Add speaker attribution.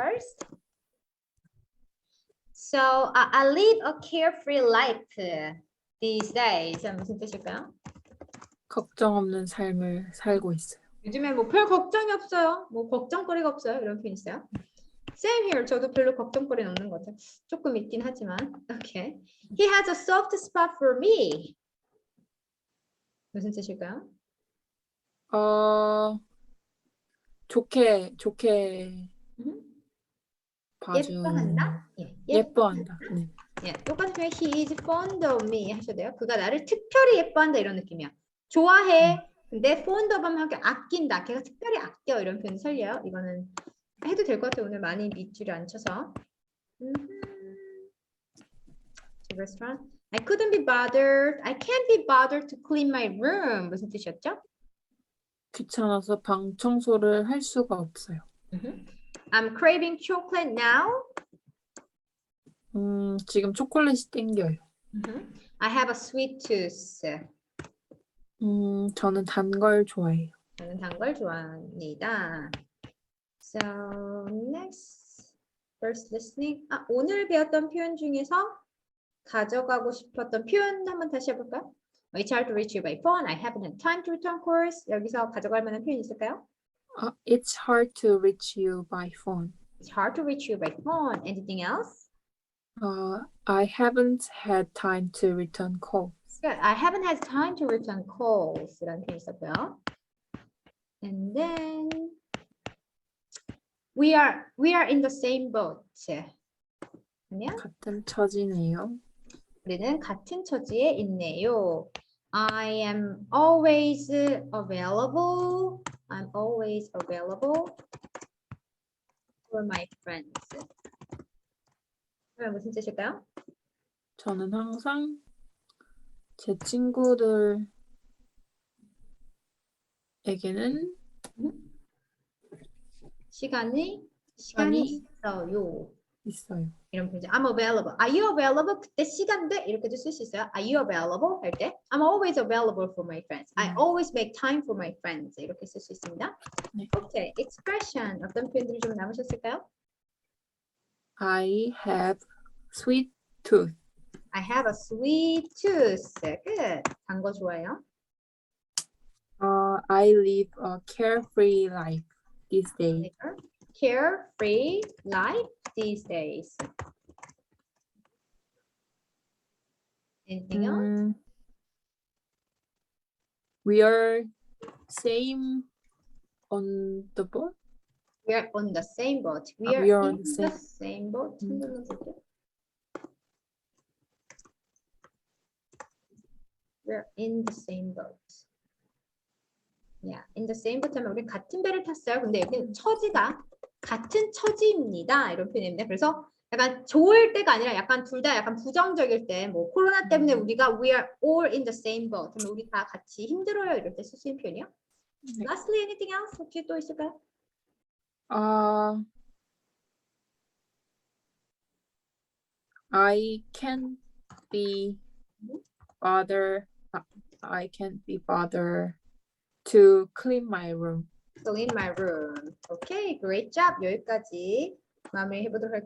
Speaker 1: first. So uh, I live a carefree life these days. 무슨 뜻일까요?
Speaker 2: 걱정 없는 삶을 살고 있어요.
Speaker 1: 요즘에 뭐 별 걱정이 없어요. 뭐 걱정거리가 없어요. 이런 표현 있어요. Same here. 저도 별로 걱정거리는 없는 것 같아요. 조금 있긴 하지만. Okay. He has a soft spot for me. 무슨 뜻일까요?
Speaker 2: 어, 좋게, 좋게
Speaker 1: 음, 예뻐한다? 예.
Speaker 2: 예뻐한다. 네.
Speaker 1: 예, 똑같은 표현 he is fond of me 하셔도 돼요. 그가 나를 특별히 예뻐한다 이런 느낌이야. 좋아해. 근데 fond of 하면 아낀다. 걔가 특별히 아껴 이런 표현 살려요. 이거는 해도 될 것 같아요. 오늘 많이 밑줄이 안 쳐서. restaurant. I couldn't be bothered. I can't be bothered to clean my room. 무슨 뜻이었죠?
Speaker 2: 귀찮아서 방 청소를 할 수가 없어요.
Speaker 1: I'm craving chocolate now.
Speaker 2: 음, 지금 초콜릿이 땡겨요.
Speaker 1: I have a sweet tooth.
Speaker 2: 음, 저는 단 걸 좋아해요.
Speaker 1: 저는 단 걸 좋아합니다. So next, first listening. 아, 오늘 배웠던 표현 중에서 가져가고 싶었던 표현 한번 다시 해볼까요? It's hard to reach you by phone. I haven't had time to return course. 여기서 가져갈 만한 표현 있을까요?
Speaker 2: 아, it's hard to reach you by phone.
Speaker 1: It's hard to reach you by phone. Anything else?
Speaker 2: 어, I haven't had time to return calls.
Speaker 1: Good. I haven't had time to return calls. 라는 표현 있었고요. And then we are we are in the same boat. 아니야?
Speaker 2: 같은 처지네요.
Speaker 1: 우리는 같은 처지에 있네요. I am always available. I'm always available for my friends. 그러면 무슨 뜻일까요?
Speaker 2: 저는 항상 제 친구들에게는
Speaker 1: 시간이 시간이
Speaker 2: 시간이
Speaker 1: 있어요.
Speaker 2: 있어요.
Speaker 1: 이런 표현. I'm available. Are you available? 그때 시간 돼? 이렇게도 쓸 수 있어요. Are you available? 할 때 I'm always available for my friends. I
Speaker 2: 음.
Speaker 1: always make time for my friends. 이렇게 쓸 수 있습니다.
Speaker 2: 네.
Speaker 1: Okay. Expression. 어떤 표현들이 좀 남으셨을까요?
Speaker 2: I have sweet tooth.
Speaker 1: I have a sweet tooth. Good. 단 거 좋아해요.
Speaker 2: Uh, I live a carefree life these days.
Speaker 1: Later. Carefree life these days. Anything else?
Speaker 2: 음, we are same on the boat.
Speaker 1: We are on the same boat. We
Speaker 2: 아,
Speaker 1: are,
Speaker 2: we are
Speaker 1: in
Speaker 2: on
Speaker 1: the
Speaker 2: the
Speaker 1: same boat.
Speaker 2: 음.
Speaker 1: 눌러볼게요. We're in the same boat. Yeah, in the same boat 하면 우리 같은 배를 탔어요. 근데 여기는 처지가 같은 처지입니다. 이런 표현입니다. 그래서 약간 좋을 때가 아니라 약간 둘 다 약간 부정적일 때, 뭐 코로나 때문에
Speaker 2: 음.
Speaker 1: 우리가 we are all in the same boat. 그러면 우리 다 같이 힘들어요. 이럴 때 쓸 수 있는 표현이요.
Speaker 2: 네.
Speaker 1: Lastly, anything else? 혹시 또 있을까요?
Speaker 2: Uh, I can't be bother. I can't be bother to clean my room.
Speaker 1: So in my room. Okay, great job. 여기까지 마무리 해보도록 할게요.